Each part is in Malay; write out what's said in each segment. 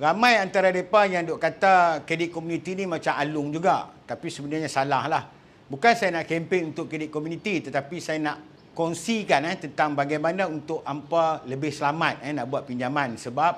Ramai antara mereka yang duk kata kredit komuniti ni macam alung juga. Tapi sebenarnya salah lah. Bukan saya nak kempen untuk kredit komuniti tetapi saya nak kongsikan eh, tentang bagaimana untuk hampa lebih selamat eh, nak buat pinjaman. Sebab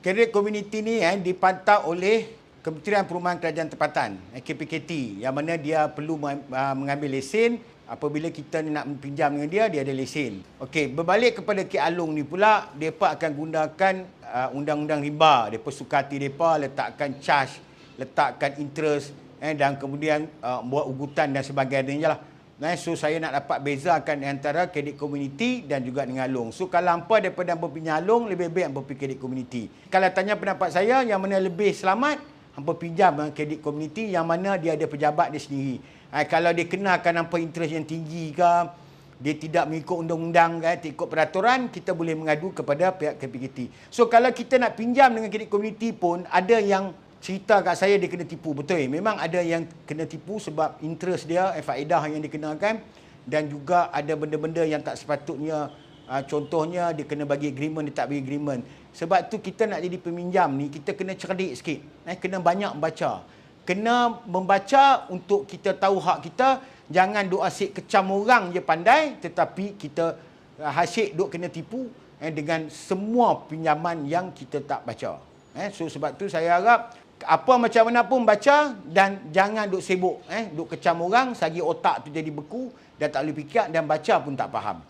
kredit komuniti ni eh, dipantau oleh Kementerian Perumahan Kerajaan Tempatan eh, KPKT yang mana dia perlu uh, mengambil lesen apabila kita nak pinjam dengan dia dia ada lesen. Okey, berbalik kepada Ki Alung ni pula depa akan gunakan uh, undang-undang riba. Depa suka hati depa letakkan charge, letakkan interest eh, dan kemudian uh, buat ugutan dan sebagainya lah. Nah, so saya nak dapat bezakan antara kredit komuniti dan juga dengan Alung. So kalau hampa daripada hampa pinjam Alung, lebih baik pergi kredit komuniti. Kalau tanya pendapat saya, yang mana lebih selamat, hampa pinjam dengan kredit komuniti yang mana dia ada pejabat dia sendiri. Ha, kalau dia kenakan hampa interest yang tinggi ke, dia tidak mengikut undang-undang, kan, ikut peraturan, kita boleh mengadu kepada pihak KPKT. So kalau kita nak pinjam dengan kredit komuniti pun, ada yang cerita kat saya dia kena tipu betul memang ada yang kena tipu sebab interest dia eh, faedah yang dikenakan dan juga ada benda-benda yang tak sepatutnya uh, contohnya dia kena bagi agreement dia tak bagi agreement. Sebab tu kita nak jadi peminjam ni kita kena cerdik sikit. Eh, kena banyak membaca kena membaca untuk kita tahu hak kita. Jangan duk asyik kecam orang je pandai tetapi kita uh, asyik duk kena tipu eh, dengan semua pinjaman yang kita tak baca. Eh, so sebab tu saya harap apa macam mana pun baca dan jangan duk sibuk eh duk kecam orang sagi otak tu jadi beku dan tak boleh fikir dan baca pun tak faham